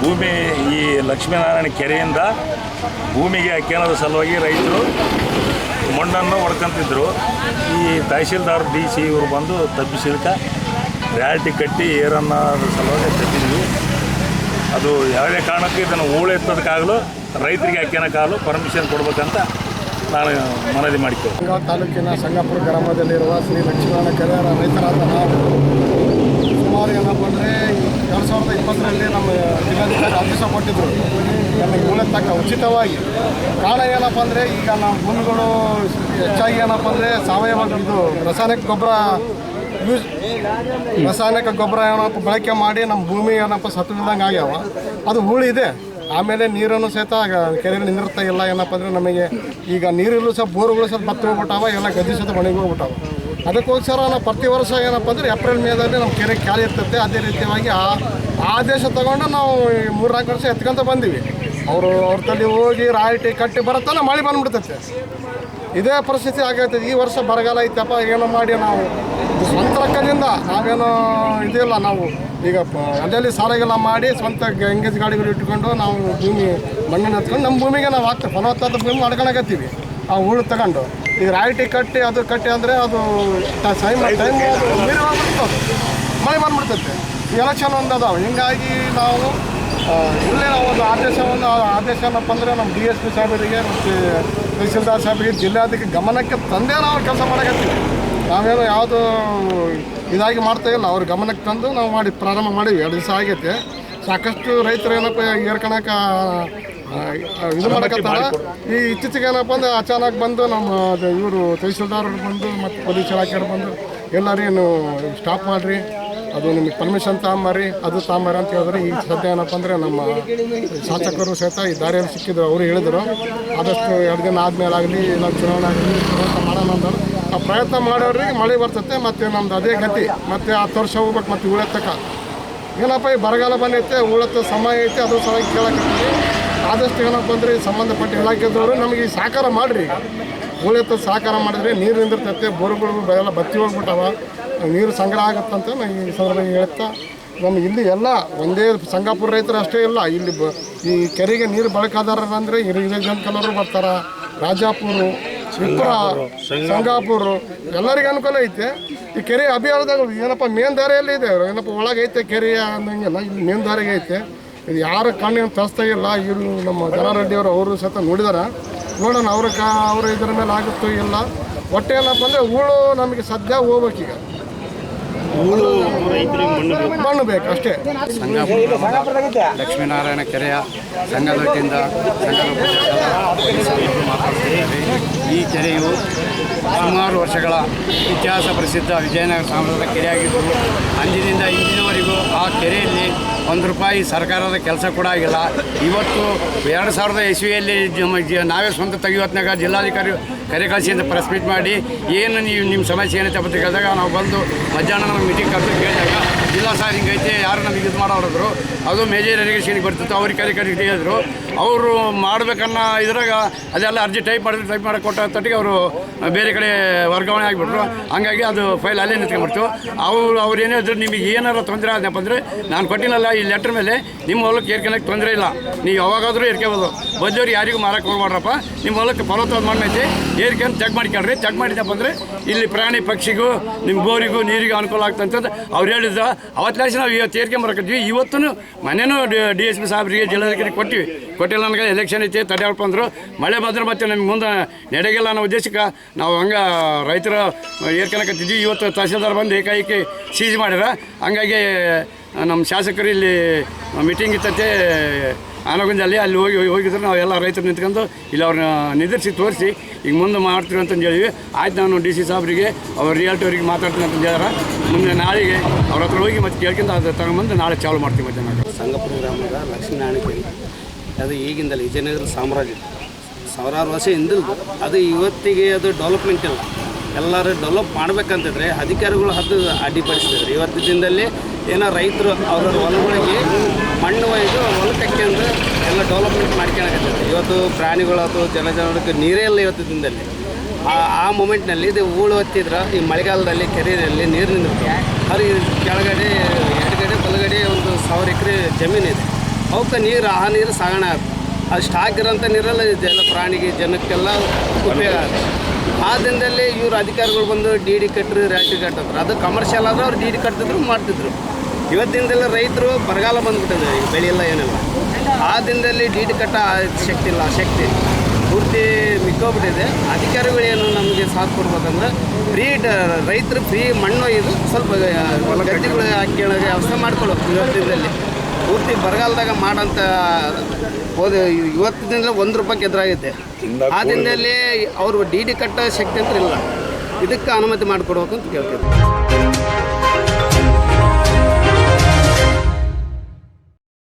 ಭೂಮಿ ಈ ಲಕ್ಷ್ಮೀನಾರಾಯಣ ಕೆರೆಯಿಂದ ಭೂಮಿಗೆ ಹಾಕ್ಯನದ ಸಲುವಾಗಿ ರೈತರು ಮಣ್ಣನ್ನು ಹೊಡ್ಕೊಂತಿದ್ರು. ಈ ತಹಶೀಲ್ದಾರ್ ಡಿ ಸಿ ಇವರು ಬಂದು ತಪ್ಪಿಸಿದಕ್ಕೆ ರ್ಯಾಲ್ಟಿ ಕಟ್ಟಿ ಏರನ್ನು ಸಲುವಾಗಿ ತಪ್ಪಿದ್ವಿ ಅದು ಯಾವುದೇ ಕಾರಣಕ್ಕೂ ಇದನ್ನು ಹೂಳೆತ್ತೋದಕ್ಕಾಗಲು ರೈತರಿಗೆ ಹಾಕ್ಯನಕ್ಕಾಗಲು ಪರ್ಮಿಷನ್ ಕೊಡ್ಬೇಕಂತ ನಾನು ಮನವಿ ಬೆಳಗಾವಿ ತಾಲೂಕಿನ ಸಂಗಾಪುರ ಗ್ರಾಮದಲ್ಲಿರುವ ಶ್ರೀ ಲಕ್ಷ್ಮೀನಾರಾಯಣ ಕೆರೆಯರ ರೈತರಾದ ನಾವು ಸುಮಾರು ಏನಪ್ಪ ಅಂದರೆ ಎರಡು ಸಾವಿರದ ಇಪ್ಪತ್ತರಲ್ಲಿ ನಮ್ಮ ಜಿಲ್ಲಾಧಿಕಾರಿ ಆದೇಶ ಕೊಟ್ಟಿದ್ದರು ನಮಗೆ ಉಳಿತಕ್ಕ ಉಚಿತವಾಗಿ. ಕಾರಣ ಏನಪ್ಪ ಅಂದರೆ ಈಗ ನಮ್ಮ ಭೂಮಿಗಳು ಹೆಚ್ಚಾಗಿ ಏನಪ್ಪ ಅಂದರೆ ಸಾವಯವ ಇದು ರಾಸಾಯನಿಕ ಗೊಬ್ಬರ ಯೂಸ್ ರಾಸಾಯನಿಕ ಗೊಬ್ಬರ ಏನಪ್ಪ ಬಳಕೆ ಮಾಡಿ ನಮ್ಮ ಭೂಮಿ ಏನಪ್ಪ ಸತ್ವಿಲ್ದಂಗೆ ಆಗ್ಯಾವ. ಅದು ಹೂಳಿದೆ ಆಮೇಲೆ ನೀರನ್ನು ಸಹಿತ ಕೆರೆಯಲ್ಲಿ ನಿಂದಿರ್ತಾ ಇಲ್ಲ. ಏನಪ್ಪ ಅಂದರೆ ನಮಗೆ ಈಗ ನೀರಿಲ್ಲೂ ಸಹ ಬೋರ್ಗಳು ಸಹ ಬತ್ತಿ ಹೋಗ್ಬಿಟ್ಟಾವ ಎಲ್ಲ ಗದ್ದೆ ಸಹಿತ ಒಣಗಿ ಹೋಗ್ಬಿಟ್ಟಾವ. ಅದಕ್ಕೋಸ್ಕರ ನಾವು ಪ್ರತಿ ವರ್ಷ ಏನಪ್ಪ ಅಂದರೆ ಏಪ್ರಿಲ್ ಮೇದಲ್ಲಿ ನಮ್ಮ ಕೆರೆ ಖಾಲಿ ಇರ್ತದೆ. ಅದೇ ರೀತಿಯಾಗಿ ಆ ಆದೇಶ ತಗೊಂಡು ನಾವು ಮೂರು ನಾಲ್ಕು ವರ್ಷ ಎತ್ಕೊಂತ ಬಂದೀವಿ. ಅವರು ಅವ್ರ ತಲೆ ಹೋಗಿ ರಾಯಿಟಿ ಕಟ್ಟಿ ಬರುತ್ತಲ್ಲ ಮಳೆ ಬಂದ್ಬಿಡ್ತೈತೆ. ಇದೇ ಪರಿಸ್ಥಿತಿ ಆಗೈತೆ. ಈ ವರ್ಷ ಬರಗಾಲ ಐತಪ್ಪ, ಏನೋ ಮಾಡಿ ನಾವು? ಸ್ವಂತ ರೊಕ್ಕದಿಂದ ನಾವೇನೋ ಇದಿಲ್ಲ. ನಾವು ಈಗ ಅಲ್ಲಲ್ಲಿ ಸಾಲಗೆಲ್ಲ ಮಾಡಿ ಸ್ವಂತ ಎಂಗೇಜ್ ಗಾಡಿಗಳು ಇಟ್ಕೊಂಡು ನಾವು ಭೂಮಿ ಮಣ್ಣನ್ನು ಹತ್ಕೊಂಡು ನಮ್ಮ ಭೂಮಿಗೆ ನಾವು ಹಾಕ್ತೇವೆ. ಫಲವತ್ತಾದ ಭೂಮಿ ಮಾಡ್ಕೊಳಕತ್ತೀವಿ. ಆ ಹೂಳು ತಗೊಂಡು. ಈಗ ರಾಯಿಟಿ ಕಟ್ಟಿ ಅದು ಕಟ್ಟಿ ಅಂದರೆ ಅದು ಟೈಮ್ ಟೈಮ್ ನೀರು ಹೋಗ್ಬಿಡ್ತದೆ ಮಳೆ ಬಂದ್ಬಿಡ್ತೈತೆ. ಎಲೆಕ್ಷನ್ ಒಂದು ಅದಾವೆ ಹಿಂಗಾಗಿ ನಾವು ಇಲ್ಲೇ ನಾವು ಒಂದು ಆದೇಶವನ್ನು ಆದೇಶ ಏನಪ್ಪ ಅಂದರೆ ನಮ್ಮ ಡಿ ಎಸ್ ಪಿ ಸಾಹೇಬರಿಗೆ ಮತ್ತು ತಹಸೀಲ್ದಾರ್ ಸಾಹೇಬರಿಗೆ ಜಿಲ್ಲಾಧಿಕಾರಿ ಗಮನಕ್ಕೆ ತಂದೇ ನಾವು ಕೆಲಸ ಮಾಡೋಕತ್ತೀವಿ. ನಾವೇನು ಯಾವುದು ಇದಾಗಿ ಮಾಡ್ತಾ ಇಲ್ಲ. ಅವ್ರ ಗಮನಕ್ಕೆ ತಂದು ನಾವು ಮಾಡಿ ಪ್ರಾರಂಭ ಮಾಡಿ ಎರಡು ದಿವಸ ಆಗೈತೆ. ಸಾಕಷ್ಟು ರೈತರು ಏನಪ್ಪ ಏರ್ಕೊಳಕ ಇದು ಮಾಡಕತ್ತಾರ ಈ ಇತ್ತೀಚೆಗೆ ಏನಪ್ಪ ಅಂದ್ರೆ ಅಚಾನಕ್ ಬಂದು ನಮ್ಮ ಇವರು ತಹಸೀಲ್ದಾರ್ ಬಂದು ಮತ್ತು ಪೊಲೀಸ್ ಇಲಾಖೆಯವ್ರು ಬಂದು ಎಲ್ಲರೇನು ಸ್ಟಾಪ್ ಮಾಡಿರಿ ಅದು ನಿಮಗೆ ಪರ್ಮಿಷನ್ ತಗೊಂಬರ್ರಿ ಅದು ತಗೊಂಬರ್ರಿ ಅಂತ ಹೇಳಿದ್ರೆ ಈಗ ಸದ್ಯ ಏನಪ್ಪ ಅಂದರೆ ನಮ್ಮ ಶಾಸಕರು ಸಹಿತ ಈ ದಾರಿಯಲ್ಲಿ ಸಿಕ್ಕಿದ್ರು ಅವರು ಹೇಳಿದರು. ಆದಷ್ಟು ಎರಡು ದಿನ ಆದಮೇಲೆ ಆಗಲಿ ಇಲ್ಲ ಚುನಾವಣೆ ಆಗಲಿ ಪ್ರಯತ್ನ ಮಾಡೋಣ ಅಂದರು. ಆ ಪ್ರಯತ್ನ ಮಾಡೋರಿಗೆ ಮಳೆ ಬರ್ತೈತೆ ಮತ್ತು ನಮ್ದು ಅದೇ ಗತಿ. ಮತ್ತು ಹತ್ತು ವರ್ಷ ಹೋಗ್ಬೇಕು ಮತ್ತು ಉಳಿಯತ್ತಕ ಏನಪ್ಪ ಈ ಬರಗಾಲ ಬಂದೈತೆ ಉಳತ್ತ ಸಮಯ ಐತೆ ಅದ್ರ ಸಲುವಾಗಿ ಕೇಳಕತ್ತೀವಿ ಆದಷ್ಟು ಏನಪ್ಪ ಅಂದರೆ ಸಂಬಂಧಪಟ್ಟ ಇಲಾಖೆದವರು ನಮಗೆ ಈ ಸಹಕಾರ ಮಾಡಿರಿ. ಉಳಿಯತ್ತ ಸಹಕಾರ ಮಾಡಿದ್ರೆ ನೀರು ನಿಂದಿರ್ತೈತೆ ಬೋರ್ಗಳು ಎಲ್ಲ ಬತ್ತಿ ಹೋಗ್ಬಿಟ್ಟವ ನೀರು ಸಂಗ್ರಹ ಆಗುತ್ತಂತ ನಾನು ಈ ಸಂದರ್ಭದಲ್ಲಿ ಹೇಳ್ತಾ ನಮ್ಗೆ ಇಲ್ಲಿ ಎಲ್ಲ ಒಂದೇ ಸಂಗಾಪುರ ರೈತರು ಅಷ್ಟೇ ಇಲ್ಲ ಇಲ್ಲಿ ಬ ಈ ಕೆರೆಗೆ ನೀರು ಬಳಕಾದಾರ ಅಂದರೆ ಇರಿಗೇಷನ್ ಕಲರು ಬರ್ತಾರೆ ರಾಜಾಪುರ ವಿಪ್ರ ಸಂಗಾಪುರ. ಎಲ್ಲರಿಗೂ ಅನುಕೂಲ ಐತೆ. ಈ ಕೆರೆ ಅಭಿಯಾನದಾಗ ಏನಪ್ಪ ಮೇನ್ ದಾರಿಯಲ್ಲಿ ಇದೆ ಏನಪ್ಪ ಒಳಗೈತೆ ಕೆರೆ ಅಂದಂಗೆಲ್ಲ ಇಲ್ಲಿ ಮೇನ್ ದಾರಿಗೆ ಐತೆ. ಇದು ಯಾರ ಕಣ್ಣಿನ ತರಿಸ್ತಾ ಇಲ್ಲ ಇವರು ನಮ್ಮ ಜನಾರೆಡ್ಡಿಯವರು ಅವರು ಸಹಿತ ನೋಡಿದಾರೆ. ನೋಡೋಣ ಅವ್ರ ಕಾ ಅವ್ರ ಇದ್ರ ಮೇಲೆ ಆಗುತ್ತೋ ಇಲ್ಲ. ಒಟ್ಟೆ ಏನಪ್ಪ ಅಂದರೆ ಹೂಳು ನಮಗೆ ಸದ್ಯ ಹೋಗ್ಬೇಕೀಗ ಮಣ್ಣು ಬೇಕು. ಅಷ್ಟೇ. ಲಕ್ಷ್ಮೀನಾರಾಯಣ ಕೆರೆಯ ಸಂಘದ ವತಿಯಿಂದ ಸಂಘದ ಉಪದೇಶದ ಮಾತಾಡ್ತಿದ್ದೇವೆ ಈ ಕೆರೆಯು ಸುಮಾರು ವರ್ಷಗಳ ಇತಿಹಾಸ ಪ್ರಸಿದ್ಧ ವಿಜಯನಗರ ಸಾಮ್ರಾಜ್ಯದ ಕೆರೆಯಾಗಿದ್ದು, ಅಂದಿನಿಂದ ಇಂದಿನವರೆಗೂ ಆ ಕೆರೆಯಲ್ಲಿ ಒಂದು ರೂಪಾಯಿ ಸರ್ಕಾರದ ಕೆಲಸ ಕೂಡ ಆಗಿಲ್ಲ. ಇವತ್ತು ಎರಡು ಸಾವಿರದ ಇಸ್ವಿಯಲ್ಲಿ ನಾವೇ ಸ್ವಂತ ತೆಗೆಯುವತ್ನಾಗ ಜಿಲ್ಲಾಧಿಕಾರಿ ಕರೆ ಕಳಿಸಿ ಅಂತ ಪ್ರೆಸ್ ಮಾಡಿ, ಏನು ನೀವು ನಿಮ್ಮ ಸಮಸ್ಯೆ ಏನೈತೆ ಅಂತ ಕೇಳಿದಾಗ ನಾವು ಬಂದು ಮಧ್ಯಾಹ್ನ ಮೀಟಿಂಗ್ ಕರೆದು ಕೇಳಿದಾಗ ಜಿಲ್ಲಾ ಸರ್ ಹಿಂಗೈತೆ ಯಾರು ನಮಗೆ ಇದು ಮಾಡೋರಿದ್ರು ಅದು ಮೇಜರ್ ಇರಿಗೇಷನ್ಗೆ ಬರ್ತಿತ್ತು, ಅವ್ರಿಗೆ ಕರೆ ಕರೆ ಹೇಳಿದ್ರು. ಅವರು ಮಾಡ್ಬೇಕನ್ನೋ ಇದ್ರಾಗ ಅದೆಲ್ಲ ಅರ್ಜಿ ಟೈಪ್ ಮಾಡಿದ್ರು, ಟೈಪ್ ಮಾಡಿ ಕೊಟ್ಟ ತಟ್ಟಿಗೆ ಅವರು ಬೇರೆ ಕಡೆ ವರ್ಗಾವಣೆ ಆಗಿಬಿಟ್ರು. ಹಂಗಾಗಿ ಅದು ಫೈಲ್ ಅಲ್ಲೇ ನಿಂತ್ಕೊಂಡ್ಬಿಡ್ತು. ಅವರು, ಅವ್ರು ಏನೇ ಇದ್ರು ನಿಮಗೆ ಏನಾರು ತೊಂದರೆ ಆದಪ್ಪ ಅಂದರೆ ನಾನು ಕೊಟ್ಟಿನಲ್ಲ ಈ ಲೆಟ್ರ್ ಮೇಲೆ, ನಿಮ್ಮ ಹೊಲಕ್ಕೆ ಏರ್ಕೊಳಕ್ಕೆ ತೊಂದರೆ ಇಲ್ಲ. ನೀವು ಯಾವಾಗಾದರೂ ಏರ್ಕೋಬೋದು. ಬದ್ದವ್ರಿಗೆ ಯಾರಿಗೂ ಮಾರಕ್ಕೆ ಹೋಗ್ಬಾಡ್ರಪ್ಪ ನಿಮ್ಮ ಹೊಲಕ್ಕೆ ಫಲವತ್ತಾದ ಮಣ್ಣೈತಿ ಏರ್ಕೊಂಡು ಚೆಕ್ ಮಾಡ್ಕೊಳ್ರಿ ಚೆಕ್ ಮಾಡಿದ್ಯಪ್ಪ ಅಂದರೆ ಇಲ್ಲಿ ಪ್ರಾಣಿ ಪಕ್ಷಿಗೂ, ನಿಮ್ಮ ಬೋರಿಗೂ ನೀರಿಗೂ ಅನುಕೂಲ ಆಗ್ತಂತಂದು ಅವ್ರು ಹೇಳಿದ್ರು. ಅವತ್ತು ನಾವು ಇವತ್ತು ಏರ್ಕೊಂಬರಕತ್ತೀವಿ ಇವತ್ತು ಮನೆಯೂ ಡಿ ಎಸ್ ಪಿ ಸಾಹೇಬ್ರಿಗೆ ಜಿಲ್ಲಾಧಿಕಾರಿ ಕೊಟ್ಟಿವಿ. ಕೊಟ್ಟಿಲ್ಲ ನನಗೆ ಎಲೆಕ್ಷನ್ ಐತಿ ತಡೆಯಪ್ಪ ಅಂದರು. ಮಳೆ ಬಂದ್ರೆ ಮತ್ತೆ ನಮ್ಗೆ ಮುಂದೆ ನಡೆಗಿಲ್ಲ ಅನ್ನೋ ಉದ್ದೇಶಕ್ಕೆ ನಾವು ಹಂಗೆ ರೈತರ ಏರ್ಕೊಳಕತ್ತಿದ್ವಿ ಇವತ್ತು ತಹಸೀಲ್ದಾರ್ ಬಂದು ಏಕಾಏಕಿ ಸೀಜ್ ಮಾಡ್ಯಾರ ಹಂಗಾಗಿ ನಮ್ಮ ಶಾಸಕರು ಇಲ್ಲಿ ಮೀಟಿಂಗ್ ಇತ್ತಂತೆ. ಆನಗುಂಜಲ್ಲಿ ಅಲ್ಲಿ ಹೋಗಿ ಹೋಗಿದ್ರೆ ನಾವು ಎಲ್ಲ ರೈತರು ನಿಂತ್ಕೊಂಡು ಇಲ್ಲಿ ಅವ್ರನ್ನ ನಿದ್ರಿಸಿ ತೋರಿಸಿ, ಈಗ ಮುಂದೆ ಮಾಡ್ತೀವಿ ಅಂತಂದು ಹೇಳಿವಿ ಆಯ್ತು ನಾನು ಡಿ ಸಿ ಸಾಬ್ರಿಗೆ, ಅವ್ರ ರಿಯಾಲ್ಟವ್ರಿಗೆ ಮಾತಾಡ್ತೀನಿ ಅಂತ ಹೇಳ್ಯಾರ. ಮುಂದೆ ನಾಳೆಗೆ ಅವ್ರ ಹತ್ರ ಹೋಗಿ ಮತ್ತೆ ಕೇಳ್ಕೊಂಡು ಅದು ತಗೊಂಬಂದು ನಾಳೆ ಚಾಲು ಮಾಡ್ತೀವಿ ಮಧ್ಯಾಹ್ನ ಸಂಗಪುರ ಗ್ರಾಮದ ಕೆರೆ ಅದು ಈಗಿಂದಲೇ ವಿಜಯನಗರ ಸಾಮ್ರಾಜ್ಯ. ಸಾವಿರಾರು ವರ್ಷ ಹಿಂದಿಲ್ದು. ಅದು ಇವತ್ತಿಗೆ ಅದು ಡೆವಲಪ್ಮೆಂಟ್ ಇಲ್ಲ. ಎಲ್ಲರೂ ಡೆವಲಪ್ ಮಾಡ್ಬೇಕಂತಿದ್ರೆ ಅಧಿಕಾರಿಗಳು ಹದ್ದು ಅಡ್ಡಿಪಡಿಸ್ತಿದ್ರು ಇವತ್ತಿನ ದಿನದಲ್ಲಿ ಏನೋ ರೈತರು ಅವರ ಹೊಲಗಳಿಗೆ ಮಣ್ಣು ಒಯ್ದು ಒಂದು ತೆಕ್ಕೊಂಡು ಎಲ್ಲ ಡೆವಲಪ್ಮೆಂಟ್ ಮಾಡ್ಕೊಳಕತ್ತಿದ್ರು ಇವತ್ತು ಪ್ರಾಣಿಗಳಾಯ್ತು ಜನಜನಕ್ಕೆ ನೀರೇ ಇಲ್ಲ ಇವತ್ತು ದಿನದಲ್ಲಿ. ಆ ಆ ಮೂಮೆಂಟ್ನಲ್ಲಿ ಇದು ಹೂಳು ಹೊತ್ತಿದ್ರೆ ಈ ಮಳೆಗಾಲದಲ್ಲಿ ಕೆರೆಯಲ್ಲಿ ನೀರು ನಿಂತಿರುತ್ತೆ ಅದು ಕೆಳಗಡೆ, ಎಡಗಡೆ, ಬಲಗಡೆ ಒಂದು ಸಾವಿರ ಎಕರೆ ಜಮೀನಿದೆ. ಅವಕ್ಕೆ ನೀರು, ಆ ನೀರು ಸಾಗಣ ಆಗುತ್ತೆ. ಅದು ಸ್ಟಾಕ್ ಇರೋಂಥ ನೀರೆಲ್ಲ ಎಲ್ಲ ಪ್ರಾಣಿಗೆ, ಜನಕ್ಕೆಲ್ಲ ಉಪಯೋಗ ಆಗುತ್ತೆ. ಆ ದಿನದಲ್ಲಿ ಇವರು ಅಧಿಕಾರಿಗಳು ಬಂದು ಡಿ ಡಿ ಕಟ್ಟರು ರ್ಯಾಟಿ ಕಟ್ಟಿದ್ರು ಅದು ಕಮರ್ಷಿಯಲ್ ಆದರೂ ಅವ್ರು ಡಿ ಡಿ ಕಟ್ತಿದ್ರು, ಮಾಡ್ತಿದ್ರು. ಇವತ್ತಿನದೆಲ್ಲ ರೈತರು ಬರಗಾಲ ಬಂದ್ಬಿಟ್ಟಿದೆ ಈಗ ಬೆಳೆ ಎಲ್ಲ ಏನಿಲ್ಲ. ಆ ದಿನದಲ್ಲಿ ಡೀಟ್ ಡಿ ಕಟ್ಟ ಶಕ್ತಿ ಇಲ್ಲ ಶಕ್ತಿ ಪೂರ್ತಿ ಮಿಕ್ಕೋಗ್ಬಿಟ್ಟಿದೆ. ಅಧಿಕಾರಿಗಳು ಏನು ನಮಗೆ ಸಾಥ್ ಕೊಡ್ಬೇಕಂದ್ರೆ ಫ್ರೀ ರೈತರು ಫ್ರೀ ಮಣ್ಣು ಇದು ಸ್ವಲ್ಪ ಗದ್ದೆಗಳು ಹಾಕಿ ವ್ಯವಸ್ಥೆ ಮಾಡ್ಕೊಳ್ಬೇಕು ಇವತ್ತಿನದಲ್ಲಿ ಪೂರ್ತಿ ಬರಗಾಲದಾಗ ಮಾಡಂತ ಹೋದ ಇವತ್ತಿನಿಂದ ಒಂದು ರೂಪಾಯಿ ಎದುರಾಗೈತೆ ಆ ದಿನದಲ್ಲಿ ಅವರು ಡಿ ಡಿ ಕಟ್ಟೋ ಶಕ್ತಿ ಅಂತ ಇಲ್ಲ. ಇದಕ್ಕೆ ಅನುಮತಿ ಮಾಡಿಕೊಡ್ಬೇಕು ಅಂತ ಕೇಳ್ತೀವಿ